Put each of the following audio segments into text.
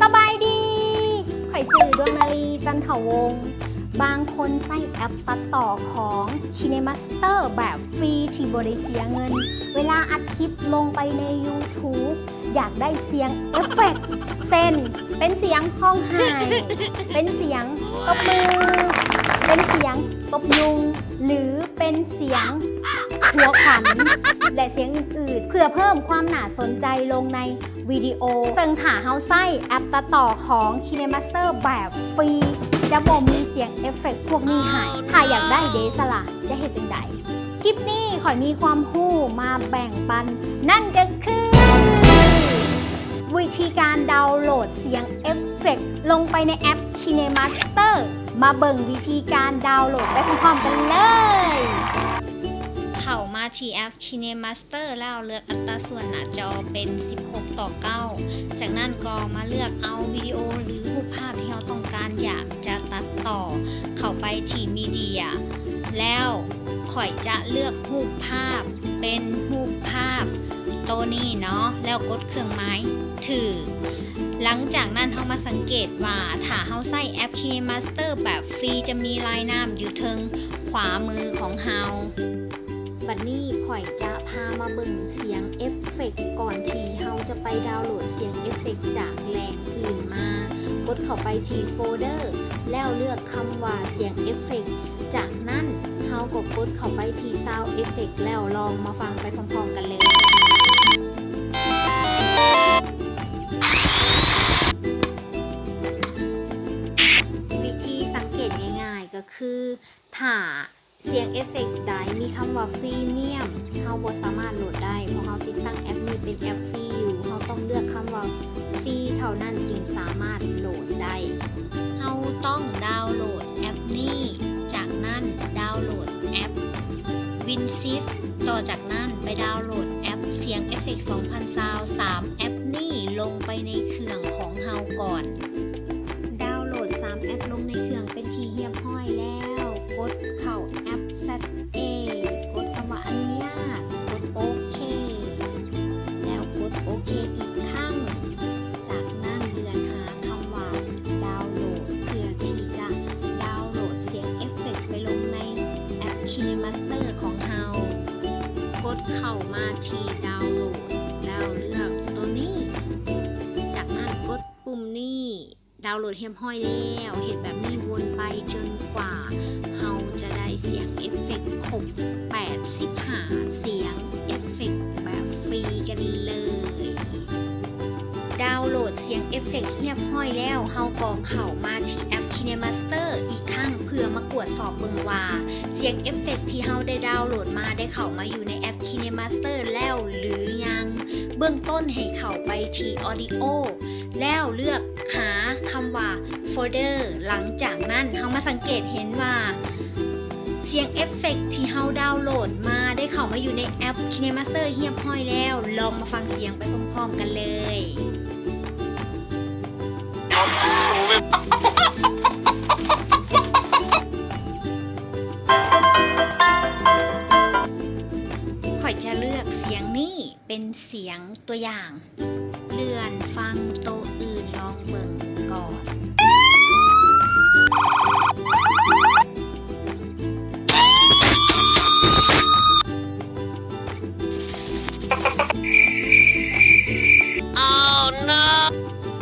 สบายดีข่อยสื่อดวงนาลีจันทวงศ์บางคนใส่แอปตัดต่อของ KineMaster แบบฟรีที่บริเสียเงิน เวลาอัดคลิปลงไปใน YouTube อยากได้เสียงเอฟเฟกต์เส้น เป็นเสียงห้องไห้เป็นเสียงตบมือ เป็นเสียงตบยุง หรือเป็นเสียงหัวขัน พื่อเพิ่มความน่าสนใจลงในวิดีโอซึ่งถ้าเฮาใส่แอปตัดต่อของ KineMaster แบบฟรี จะบ่มีเสียงเอฟเฟกต์พวกนี้ใหาย ถ้าอยากได้เดสละจะเห็นจังใด คลิปนี้ขอยมีความหู้มาแบ่งปัน นั่นก็คือ วิธีการดาวน์โหลดเสียงเอฟเฟกต์ลงไปในแอป KineMaster มาเบิ่งวิธีการดาวน์โหลดไปพร้อมๆกันเลย เข้ามาที่แอป KineMaster แล้วเลือกอัตราส่วนหน้าจอเป็น 16 ต่อ 9 จากนั้นก็มาเลือกเอาวิดีโอหรือรูปภาพที่เราต้องการอยากจะตัดต่อ เข้าไปที่มีเดีย แล้วข่อยจะเลือกรูปภาพเป็นรูปภาพตัวนี้เนาะแล้วกดเครื่องไม้ถือ หลังจากนั้นเรามาสังเกตว่าถ้าเราใส่แอป KineMaster แบบฟรีจะมีลายน้ำอยู่เทิงขวามือของเรา บัดนี้ข่อยจะพามาเบิ่งเสียงเอฟเฟกต์ก่อนที่เราจะไปดาวน์โหลดเสียงเอฟเฟกต์จากแหล่งอื่นมากดเข้าไปที่โฟลเดอร์ แล้วเลือกคำว่าเสียงเอฟเฟกต์จากนั้นเราก็กดเข้าไปที่ Sound Effect แล้วลองมาฟังไปพร้อมๆกันเลยวิธีสังเกตง่ายๆก็คือถ้า เสียงเอฟเฟกต์ใดมีคำว่าฟรีเมียมเราบสามารถโหลดได้ เพราะเราติดตั้งแอปนี้เป็นแอปฟรีอยู่เราต้องเลือกคำว่าฟรีเท่านั้นจึงสามารถโหลดได้เราต้องดาวน์โหลดแอปนี้ จากนั้นดาวน์โหลดแอป WinSys ต่อจากนั้นไปดาวน์โหลดแอปเสียงเอฟเฟกต์2000ซาว3แอปนี้ลงไปในเครื่องของเราก่อน แอป KineMaster ของเรากดเข้ามาที่ดาวน์โหลด แล้วเลือกตัวนี้ จากนั้นกดปุ่มนี้ดาวน์โหลดเรียบร้อยแล้วเห็นแบบนี้วนไปจนกว่าเราจะได้เสียงเอฟเฟกต์ครบ8 5เสียงเอฟเฟกต์แบบฟรีกันเลย ดาวน์โหลดเสียงเอฟเฟกต์เรียบร้อยแล้วเฮาก็เข้ามาที่แอป KineMaster อีก พื่อมากวดสอบเบิ่งว่า เสียงเอฟเฟกต์ที่เฮาได้ดาวน์โหลดมาได้เข้ามาอยู่ในแอป KineMaster แล้วหรือยัง เบื้องต้นให้เข้าไปที่ Audio แล้วเลือกหาคำว่า folder หลังจากนั้นเรามาสังเกตเห็นว่าเสียงเอฟเฟกต์ที่เราดาวน์โหลดมาได้เข้ามาอยู่ในแอป KineMaster เรียบร้อยแล้ว ลองมาฟังเสียงไปพร้อมๆกันเลย เป็นเสียงตัวอย่าง เลื่อนฟังตัวอื่นลองเบิ่งก่อน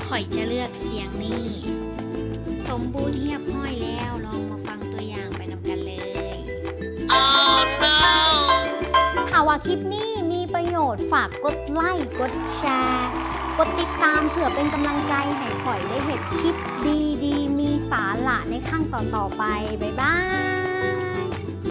ข่อยจะเลือกเสียงนี้ สมบูรณ์เรียบร้อยแล้วลองมาฟังตัวอย่างไปนำกันเลยถ้าว่าคลิปนี้มี ประโยชน์ฝากกดไลค์ กดแชร์ กดติดตามเผื่อเป็นกำลังใจให้ข่อยได้เห็นคลิปดีๆ มีสาระในขั้งต่อๆไป บ๊ายบาย